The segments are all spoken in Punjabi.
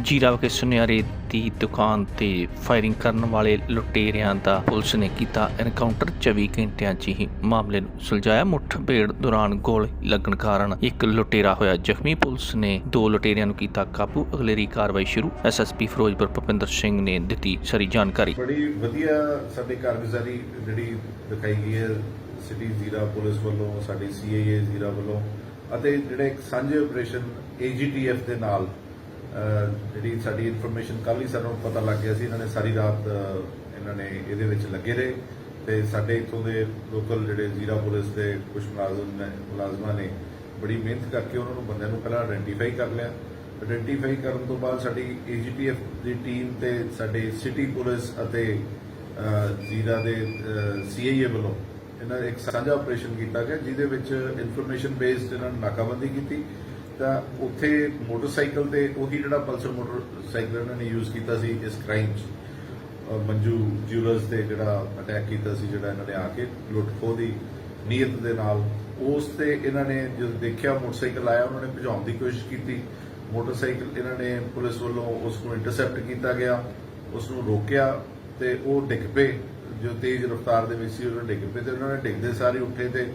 ਜੀਰਾ ਵਿਖੇ ਸੁਨਿਆਰੇ ਦੀ ਦੁਕਾਨ ਤੇ ਫਾਇਰਿੰਗ ਕਰਨ ਵਾਲੇ ਲੁਟੇਰਿਆਂ ਦਾ ਪੁਲਿਸ ਨੇ ਕੀਤਾ ਐਨਕਾਊਂਟਰ 24 ਘੰਟਿਆਂ 'ਚ ਹੀ ਮਾਮਲੇ ਨੂੰ ਸੁਲਝਾਇਆ। ਮੁੱਠਭੇੜ ਦੌਰਾਨ ਗੋਲੀ ਲੱਗਣ ਕਾਰਨ ਇੱਕ ਲੁਟੇਰਾ ਹੋਇਆ। ਜ਼ਖਮੀ ਪੁਲਿਸ ਨੇ ਦੋ ਲੁਟੇਰਿਆਂ ਨੂੰ ਕੀਤਾ ਕਾਬੂ। ਅਗਲੇਰੀ ਕਾਰਵਾਈ ਸ਼ੁਰੂ। ਐਸਐਸਪੀ ਫਿਰੋਜ਼ਪੁਰ ਭੁਪਿੰਦਰ ਸਿੰਘ ਨੇ ਦਿੱਤੀ ਸਾਰੀ ਜਾਣਕਾਰੀ। ਬੜੀ ਵਧੀਆ ਸਾਡੀ ਕਾਰਗੁਜ਼ਾਰੀ ਜਿਹੜੀ ਦਿਖਾਈ ਗਈ ਹੈ। ਸਿਟੀ ਜ਼ੀਰਾ ਪੁਲਿਸ ਵੱਲੋਂ, ਸਾਡੀ ਸੀਆਈਏ ਜ਼ੀਰਾ ਵੱਲੋਂ ਅਤੇ ਜਿਹੜੇ ਇੱਕ ਸਾਂਝੇ ਆਪਰੇਸ਼ਨ ਏਜੀਟੀਐਫ ਦੇ ਨਾਲ ਜਿਹੜੀ ਸਾਡੀ ਇਨਫੋਰਮੇਸ਼ਨ ਕੱਲ ਹੀ ਸਾਨੂੰ ਪਤਾ ਲੱਗ ਗਿਆ ਸੀ, ਇਹਨਾਂ ਨੇ ਸਾਰੀ ਰਾਤ ਇਹਨਾਂ ਨੇ ਇਹਦੇ ਵਿੱਚ ਲੱਗੇ ਰਹੇ ਤੇ ਸਾਡੇ ਇਥੋਂ ਦੇ ਲੋਕਲ ਜਿਹੜੇ ਜ਼ੀਰਾ ਪੁਲਿਸ ਦੇ ਕੁਝ ਮੁਲਾਜ਼ਮ ਨੇ, ਮੁਲਾਜ਼ਮਾਂ ਨੇ ਬੜੀ ਮਿਹਨਤ ਕਰਕੇ ਉਹਨਾਂ ਨੂੰ ਬੰਦਿਆਂ ਨੂੰ ਪਹਿਲਾਂ ਆਇਡੈਂਟੀਫਾਈ ਕਰ ਲਿਆ। ਆਇਡੈਂਟੀਫਾਈ ਕਰਨ ਤੋਂ ਬਾਅਦ ਸਾਡੀ ਏਜੀਟੀਐਫ ਦੀ ਟੀਮ ਤੇ ਸਾਡੇ ਸਿਟੀ ਪੁਲਿਸ ਅਤੇ ਜ਼ੀਰਾ ਦੇ ਸੀਆਈਏ ਵੱਲੋਂ ਇਹਨਾਂ ਨੇ ਇੱਕ ਸਾਂਝਾ ਆਪਰੇਸ਼ਨ ਕੀਤਾ ਗਿਆ, ਜਿਹਦੇ ਵਿੱਚ ਇਨਫੋਰਮੇਸ਼ਨ ਬੇਸਡ ਇਹਨਾਂ ਨੇ ਨਾਕਾਬੰਦੀ ਕੀਤੀ। ਤਾਂ ਉੱਥੇ ਮੋਟਰਸਾਈਕਲ ਤੇ ਉਹੀ ਜਿਹੜਾ ਪਲਸਰ ਮੋਟਰਸਾਈਕਲ ਇਹਨਾਂ ਨੇ ਯੂਜ਼ ਕੀਤਾ ਸੀ ਇਸ ਕ੍ਰਾਈਮ 'ਚ। ਮੰਜੂ ਜਿਊਲਰਸ ਤੇ ਜਿਹੜਾ ਅਟੈਕ ਕੀਤਾ ਸੀ, ਜਿਹੜਾ ਇਹਨਾਂ ਨੇ ਆ ਕੇ ਲੁੱਟ ਦੀ ਨੀਅਤ ਦੇ ਨਾਲ, ਉਸ ਤੇ ਇਹਨਾਂ ਨੇ ਜਦੋਂ ਦੇਖਿਆ ਮੋਟਰਸਾਈਕਲ ਆਇਆ, ਉਹਨਾਂ ਨੇ ਭਜਾਉਣ ਦੀ ਕੋਸ਼ਿਸ਼ ਕੀਤੀ। ਮੋਟਰਸਾਈਕਲ ਇਹਨਾਂ ਨੇ ਪੁਲਿਸ ਵੱਲੋਂ ਉਸ ਨੂੰ ਇੰਟਰਸੈਪਟ ਕੀਤਾ ਗਿਆ, ਉਸ ਨੂੰ ਰੋਕਿਆ ਤੇ ਉਹ ਡਿੱਗ ਪਏ। ਜੋ ਤੇਜ਼ ਰਫ਼ਤਾਰ ਦੇ ਵਿੱਚ ਸੀ ਉਹਨਾਂ ਡਿੱਗ ਪਏ ਤੇ ਉਹਨਾਂ ਨੇ ਡਿੱਗਦੇ ਸਾਰੇ ਉੱਠੇ ਤੇ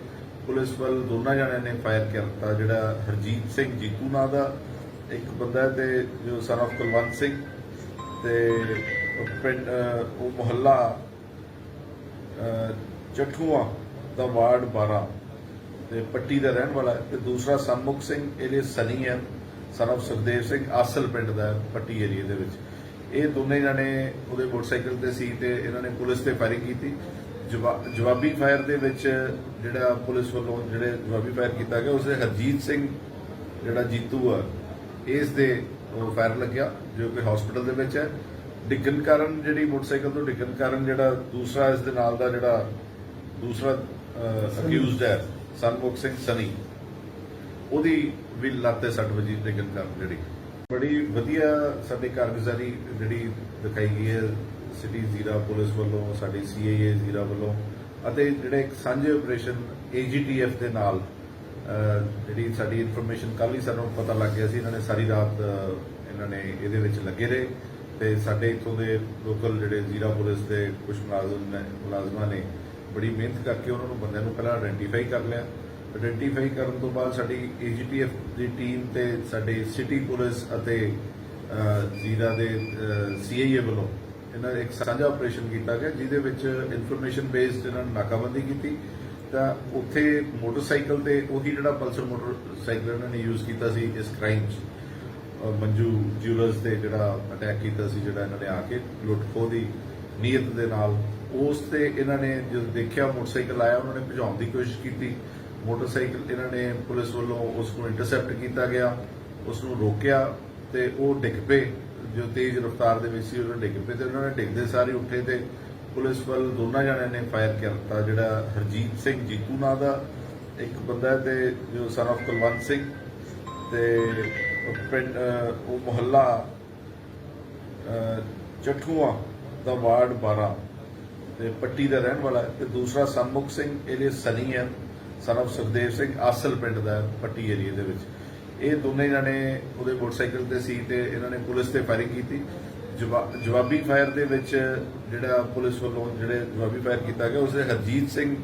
ਪੁਲਿਸ ਵੱਲ ਦੋਨਾਂ ਜਣਿਆਂ ਨੇ ਫਾਇਰ ਕਰਤਾ ਜਿਹੜਾ ਹਰਜੀਤ ਸਿੰਘ ਜੀਤੂ ਨਾਂ ਦਾ ਇੱਕ ਬੰਦਾ ਤੇ ਜੋ ਸਨ ਆਫ ਕੁਲਵੰਤ ਸਿੰਘ ਤੇ ਉਹ ਪਿੰਡ ਉਹ ਮੁਹੱਲਾ ਅਹ, ਦਾ ਵਾਰਡ 12 ਤੇ ਪੱਟੀ ਦਾ ਰਹਿਣ ਵਾਲਾ ਤੇ ਦੂਸਰਾ ਸਨਮੁਖ ਸਿੰਘ ਇਹਦੇ ਸਨੀ ਹੈ ਸਨ ਆਫ ਸੁਖਦੇਵ ਸਿੰਘ ਆਸਲ ਪਿੰਡ ਦਾ ਪੱਟੀ ਏਰੀਆ ਦੇ ਵਿੱਚ। ਇਹ ਦੋਨੇ ਜਣੇ ਉਹਦੇ ਮੋਟਰਸਾਈਕਲ ਤੇ ਸੀ ਤੇ ਇਹਨਾਂ ਨੇ ਪੁਲਿਸ ਤੇ ਫਾਇਰਿੰਗ ਕੀਤੀ। ਜਵਾਬੀ ਫਾਇਰ ਦੇ ਵਿੱਚ ਜਿਹੜਾ ਪੁਲਿਸ ਵੱਲੋਂ ਜਿਹੜੇ ਜਵਾਬੀ ਫਾਇਰ ਕੀਤਾ ਗਿਆ ਉਸਦੇ ਹਰਜੀਤ ਸਿੰਘ ਜਿਹੜਾ ਜੀਤੂ ਆ ਇਸ ਦੇ ਫਾਇਰ ਲੱਗਿਆ ਜੋ ਕਿ ਹਸਪੀਟਲ ਦੇ ਵਿੱਚ ਹੈ। ਡਿੱਗਣ ਕਾਰਨ ਜਿਹੜੀ ਮੋਟਰਸਾਈਕਲ ਤੋਂ ਡਿੱਗਣ ਕਾਰਨ ਜਿਹੜਾ ਦੂਸਰਾ ਇਸ ਦੇ ਨਾਲ ਦਾ ਜਿਹੜਾ ਦੂਸਰਾ ਅਕਿਊਜ਼ਡ ਹੈ ਸਨਮੁਖ ਸਿੰਘ ਸਨੀ। ਉਹਦੀ ਵੀ ਲੱਤ ਤੇ ਸੱਟ ਵਜੀ ਡਿੱਗਣ ਕਾਰਨ ਜਿਹੜੀ। ਬੜੀ ਵਧੀਆ ਸਾਡੀ ਕਾਰਗੁਜ਼ਾਰੀ ਜਿਹੜੀ ਦਿਖਾਈ ਗਈ ਹੈ। ਸਿਟੀ ਜ਼ੀਰਾ ਪੁਲਿਸ ਵੱਲੋਂ, ਸਾਡੀ ਸੀਆਈਏ ਜ਼ੀਰਾ ਵੱਲੋਂ ਅਤੇ ਜਿਹੜੇ ਇੱਕ ਸਾਂਝੇ ਆਪਰੇਸ਼ਨ ਏਜੀਟੀਐਫ ਦੇ ਨਾਲ ਜਿਹੜੀ ਸਾਡੀ ਇਨਫੋਰਮੇਸ਼ਨ ਕੱਲ ਹੀ ਸਾਨੂੰ ਪਤਾ ਲੱਗ ਗਿਆ ਸੀ, ਇਹਨਾਂ ਨੇ ਸਾਰੀ ਰਾਤ ਇਹਨਾਂ ਨੇ ਇਹਦੇ ਵਿੱਚ ਲੱਗੇ ਰਹੇ ਤੇ ਸਾਡੇ ਇਥੋਂ ਦੇ ਲੋਕਲ ਜਿਹੜੇ ਜ਼ੀਰਾ ਪੁਲਿਸ ਦੇ ਕੁਝ ਮੁਲਾਜ਼ਮ ਨੇ, ਮੁਲਾਜ਼ਮਾਂ ਨੇ ਬੜੀ ਮਿਹਨਤ ਕਰਕੇ ਉਹਨਾਂ ਨੂੰ ਬੰਦਿਆਂ ਨੂੰ ਪਹਿਲਾਂ ਆਇਡੈਂਟੀਫਾਈ ਕਰ ਲਿਆ। ਆਇਡੈਂਟੀਫਾਈ ਕਰਨ ਤੋਂ ਬਾਅਦ ਸਾਡੀ ਏਜੀਟੀਐਫ ਦੀ ਟੀਮ ਤੇ ਸਾਡੇ ਸਿਟੀ ਪੁਲਿਸ ਅਤੇ ਜ਼ੀਰਾ ਦੇ ਸੀਆਈਏ ਵੱਲੋਂ ਇਹਨਾਂ ਨੇ ਇੱਕ ਸਾਂਝਾ ਆਪਰੇਸ਼ਨ ਕੀਤਾ ਗਿਆ, ਜਿਹਦੇ ਵਿੱਚ ਇਨਫੋਰਮੇਸ਼ਨ ਬੇਸਡ ਇਹਨਾਂ ਨੇ ਨਾਕਾਬੰਦੀ ਕੀਤੀ। ਤਾਂ ਉੱਥੇ ਮੋਟਰਸਾਈਕਲ ਤੇ ਉਹੀ ਜਿਹੜਾ ਪਲਸਰ ਮੋਟਰਸਾਈਕਲ ਇਹਨਾਂ ਨੇ ਯੂਜ਼ ਕੀਤਾ ਸੀ ਇਸ ਕ੍ਰਾਈਮ 'ਚ। ਮੰਜੂ ਜਿਊਲਰਸ ਤੇ ਜਿਹੜਾ ਅਟੈਕ ਕੀਤਾ ਸੀ, ਜਿਹੜਾ ਇਹਨਾਂ ਨੇ ਆ ਕੇ ਲੁੱਟ ਖੋਹ ਦੀ ਨੀਅਤ ਦੇ ਨਾਲ, ਉਸ ਤੇ ਇਹਨਾਂ ਨੇ ਜਦੋਂ ਦੇਖਿਆ ਮੋਟਰਸਾਈਕਲ ਆਇਆ, ਉਹਨਾਂ ਨੇ ਭਜਾਉਣ ਦੀ ਕੋਸ਼ਿਸ਼ ਕੀਤੀ। ਮੋਟਰਸਾਈਕਲ ਇਹਨਾਂ ਨੇ ਪੁਲਿਸ ਵੱਲੋਂ ਉਸ ਨੂੰ ਇੰਟਰਸੈਪਟ ਕੀਤਾ ਗਿਆ, ਉਸ ਨੂੰ ਰੋਕਿਆ ਤੇ ਉਹ ਡਿੱਗ ਪਏ। ਜੋ ਤੇਜ਼ ਰਫ਼ਤਾਰ ਦੇ ਵਿੱਚ ਸੀ ਉਹਨਾਂ ਡਿੱਗ ਪਏ ਤੇ ਉਹਨਾਂ ਨੇ ਡਿੱਗਦੇ ਸਾਰੇ ਉੱਠੇ ਤੇ ਪੁਲਿਸ ਵੱਲ ਦੋਨਾਂ ਜਣਿਆਂ ਨੇ ਫਾਇਰ ਕਰਤਾ ਜਿਹੜਾ ਹਰਜੀਤ ਸਿੰਘ ਜੀਤੂ ਨਾਂ ਦਾ ਇੱਕ ਬੰਦਾ ਤੇ ਜੋ ਸਨ of ਕੁਲਵੰਤ ਸਿੰਘ ਤੇ ਪਿੰਡ ਉਹ ਮੁਹੱਲਾ ਅਹ, ਚਠੂਆ ਦਾ ਵਾਰਡ 12 ਤੇ ਪੱਟੀ ਦਾ ਰਹਿਣ ਵਾਲਾ ਤੇ ਦੂਸਰਾ ਸਨਮੁਖ ਸਿੰਘ ਇਹਦੇ ਸਨੀ ਹੈ ਸਨ ਆਫ ਸੁਖਦੇਵ ਸਿੰਘ ਆਸਲ ਪਿੰਡ ਦਾ ਪੱਟੀ ਏਰੀਆ ਦੇ ਵਿੱਚ। ਇਹ ਦੋਨੇ ਜਣੇ ਉਹਦੇ ਮੋਟਰਸਾਈਕਲ ਤੇ ਸੀ ਤੇ ਇਹਨਾਂ ਨੇ ਪੁਲਿਸ ਤੇ ਫਾਇਰਿੰਗ ਕੀਤੀ। ਜਵਾ- ਜਵਾਬੀ ਫਾਇਰ ਦੇ ਵਿੱਚ ਜਿਹੜਾ ਪੁਲਿਸ ਵੱਲੋਂ ਜਿਹੜੇ ਜਵਾਬੀ ਫਾਇਰ ਕੀਤਾ ਗਿਆ ਉਸਦੇ ਹਰਜੀਤ ਸਿੰਘ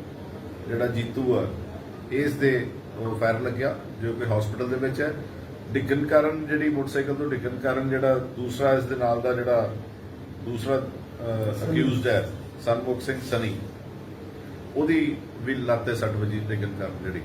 ਜਿਹੜਾ ਜੀਤੂ ਆ ਇਸ ਦੇ ਫਾਇਰ ਲੱਗਿਆ ਜੋ ਕਿ ਹਸਪੀਟਲ ਦੇ ਵਿੱਚ ਹੈ। ਡਿੱਗਣ ਕਾਰਨ ਜਿਹੜੀ ਮੋਟਰਸਾਈਕਲ ਤੋਂ ਡਿੱਗਣ ਕਾਰਨ ਜਿਹੜਾ ਦੂਸਰਾ ਇਸ ਦੇ ਨਾਲ ਦਾ ਜਿਹੜਾ ਦੂਸਰਾ ਅਕਿਊਜ਼ਡ ਹੈ ਸਨਮੁਖ ਸਿੰਘ ਸਨੀ ਉਹਦੀ ਵੀ ਲੱਤ ਤੇ ਸੱਟ ਵਜੀ ਡਿੱਗਣ ਕਾਰਨ ਜਿਹੜੀ।